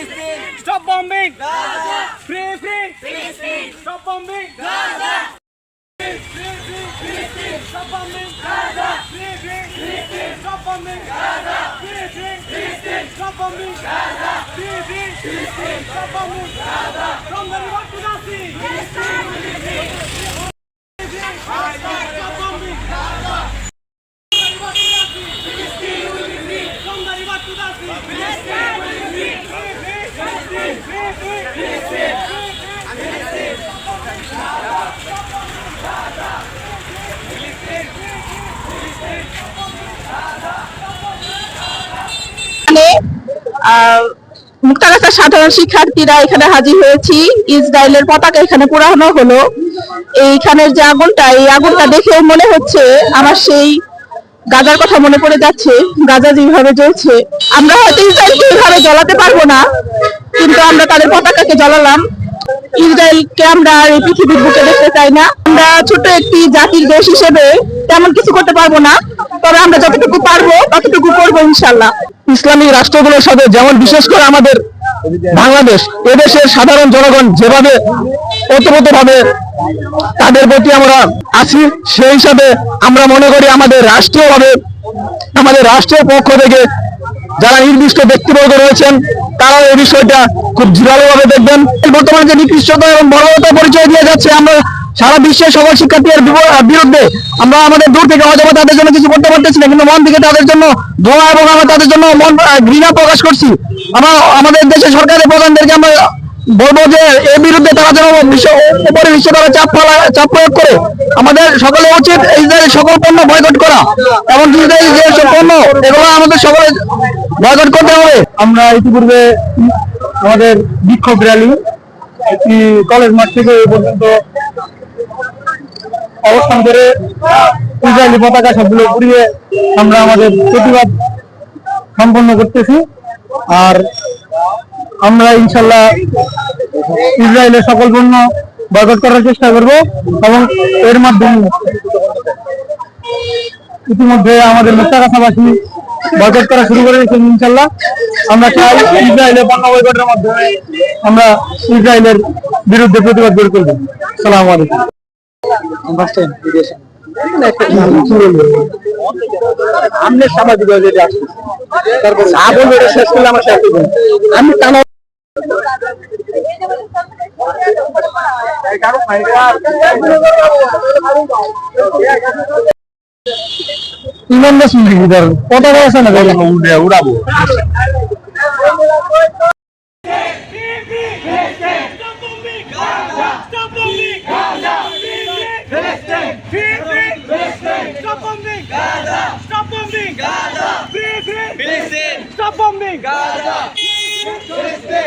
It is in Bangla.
Stop bombing! Gaza. Free, free! Palestine. Stop bombing! Gaza. Free, free, free! Stop bombing! Free, free, free! Stop bombing! Free, free, free! Stop bombing! Free, free, free! Stop bombing! From the river to the sea! Stop bombing! From the river to the sea! Free, free, free! Free, free, free! এখানে আহ, মুক্তাগাছার সাধারণ শিক্ষার্থীরা এখানে হাজির হয়েছি। ইসরায়েলের পতাকা এখানে পোড়ানো হলো। এইখানের যে আগুনটা এই আগুনটা দেখে মনে হচ্ছে আমার সেই গাজার কথা মনে পড়ে যাচ্ছে গাজা যেভাবে জ্বলছে। আমরা হয়তো ইসরায়েলকে এইভাবে জ্বলাতে পারব না কিন্তু আমরা তাদের পতাকাকে জ্বালালাম। ইসরায়েলকে আমরা আর এই পৃথিবীর বুকে দেখতে চাই না। আমরা ছোট একটি জাতির দেশ হিসেবে তেমন কিছু করতে পারব না তবে আমরা যতটুকু পারব ততটুকু করব ইনশাল্লাহ ইসলামিক রাষ্ট্রগুলোর সাথে যেমন বিশেষ করে আমাদের বাংলাদেশ, এদেশের সাধারণ জনগণ যেভাবে ওতপ্রোত ভাবে তাদের প্রতি আমরা আছি, সেই হিসাবে আমরা মনে করি আমাদের রাষ্ট্রীয়ভাবে, আমাদের রাষ্ট্রের পক্ষ থেকে যারা নির্দিষ্ট ব্যক্তিবর্গ রয়েছেন, তারাও এই বিষয়টা খুব জোরালোভাবে দেখবেন। বর্তমানে যে নিকৃষ্টতা এবং বর্বরতা পরিচয় দিয়ে যাচ্ছে, আমরা সারা বিশ্বের সকল শিক্ষার্থীর বিরুদ্ধে আমরা আমাদের দূর থেকে হয়তো তাদের জন্য কিছু করতে পারতেছি না, কিন্তু মন থেকে তাদের জন্য দোয়া এবং আমরা তাদের জন্য মন ঘৃণা প্রকাশ করছি। আমরা, আমাদের দেশের সরকারের প্রধানদেরকে আমরা বলব যে, এর বিরুদ্ধে তারা যেন উপরে বিশ্ব তারা চাপ চাপ প্রয়োগ করে। আমাদের সকলে উচিত এই ইসরায়েলের সকল পণ্য বয়কট করা ইসরায়েল যে সব পণ্য, এগুলো আমাদের সকলে বয়কট করতে হবে। আমরা ইতিপূর্বে আমাদের বিক্ষোভ র্যালি কলেজ মাঠ থেকে এই পর্যন্ত অবস্থান করে ইসরায়েলি পতাকা সবগুলো পুড়িয়ে আমরা আমাদের প্রতিবাদ সম্পন্ন করতেছি। আর আমরা ইনশাল্লাহ ইসরায়েলের সকল পণ্য বয়কট করার চেষ্টা করব এবং এর মাধ্যমে ইতিমধ্যে আমাদের মুক্তাগাছাবাসী বয়কট করা শুরু করে দিয়েছেন ইনশাল্লাহ। আমরা চাই ইসরায়েলের পণ্য বয়কটের মাধ্যমে আমরা ইসরায়েলের বিরুদ্ধে প্রতিবাদ গড়ে তুলব। সালাম আলাইকুম। যেটা আসছে তারপর আগুন শেষ করলে আমার শেষ আমি টানা পতাকা আছে না? উড়ে উড়াবো। Gaza! Gaza.